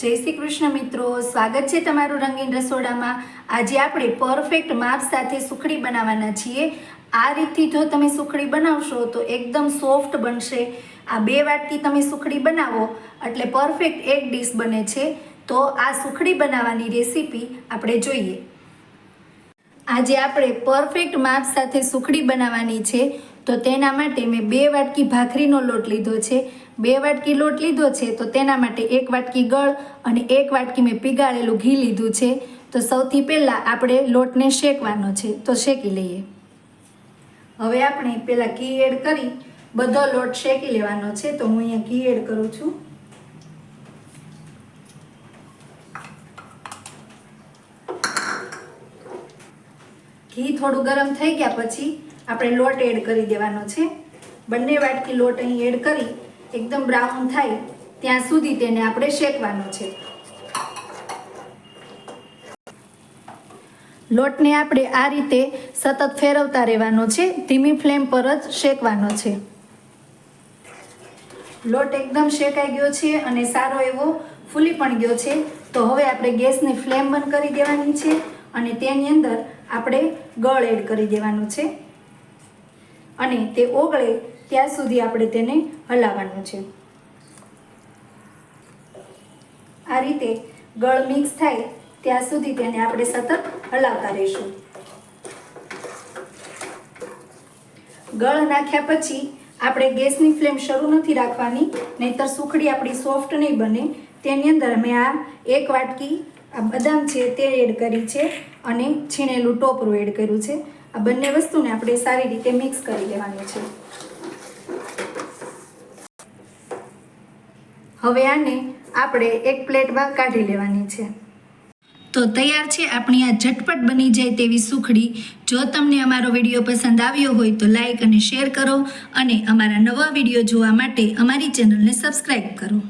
જય શ્રી કૃષ્ણ મિત્રો, સ્વાગત છે તમારું રંગીન રસોડામાં. આજે આપણે પરફેક્ટ માપ સાથે સુખડી બનાવવાના છીએ. આ રીતથી જો તમે સુખડી બનાવશો તો એકદમ સોફ્ટ બનશે. આ બે વાટકી તમે સુખડી બનાવો, એટલે પરફેક્ટ એક ડીશ બને છે. તો આ સુખડી બનાવવાની રેસીપી આપણે જોઈએ. આજે આપણે પરફેક્ટ માપ સાથે સુખડી બનાવવાની છે. તો તેના માટે મેં બે વાટકી ભાખરીનો લોટ લીધો છે. બે વાટકી લોટ લીધો છે તો તેના માટે એક વાટકી ગળ અને એક વાટકી મેં પીગાળેલું ઘી લીધું છે. તો સૌથી પહેલાં આપણે લોટને શેકવાનો છે તો શેકી લઈએ. હવે આપણે પહેલાં ઘી એડ કરી બધો લોટ શેકી લેવાનો છે તો હું અહીંયા ઘી એડ કરું છું. ઘી થોડું ગરમ થઈ ગયા પછી આપણે લોટ એડ કરી દેવાનો છે. બંને વાટકી લોટ અહીં એડ કરી એકદમ બ્રાઉન થાય ત્યાં સુધી તેને આપણે શેકવાનો છે. લોટને આપણે આ રીતે સતત ફેરવતા રહેવાનો છે. ધીમી ફ્લેમ પર જ શેકવાનો છે. લોટ એકદમ શેકાઈ ગયો છે અને સારો એવો ફૂલી પણ ગયો છે. તો હવે આપણે ગેસની ફ્લેમ બંધ કરી દેવાની છે અને તેની અંદર આપણે ગળ એડ કરી દેવાનું છે. અને તે ઓગળે ત્યાં સુધી આપણે તેને હલાવવાનું છે. આ રીતે ગળ મિક્સ થાય ત્યાં સુધી તેને આપણે સતત હલાવતા રહીશું. ગળ નાખ્યા પછી આપણે ગેસની ફ્લેમ શરૂ નથી રાખવાની, નહીતર સુખડી આપણી સોફ્ટ નહીં બને. તેની અંદર મેં આ એક વાટકી આ બદામ છે તે એડ કરી છે અને છીણેલું ટોપરું એડ કર્યું છે. આ બંને વસ્તુને આપણે સારી રીતે મિક્સ કરી લેવાની છે. હવે આને આપણે એક પ્લેટમાં કાઢી લેવાની છે. તો તૈયાર છે, આપણી આ ઝટપટ બની જાય તેવી સુખડી. જો તમને અમારો વીડિયો પસંદ આવ્યો હોય તો લાઈક અને શેર કરો અને અમારા નવા વીડિયો જોવા માટે અમારી ચેનલને સબસ્ક્રાઈબ કરો.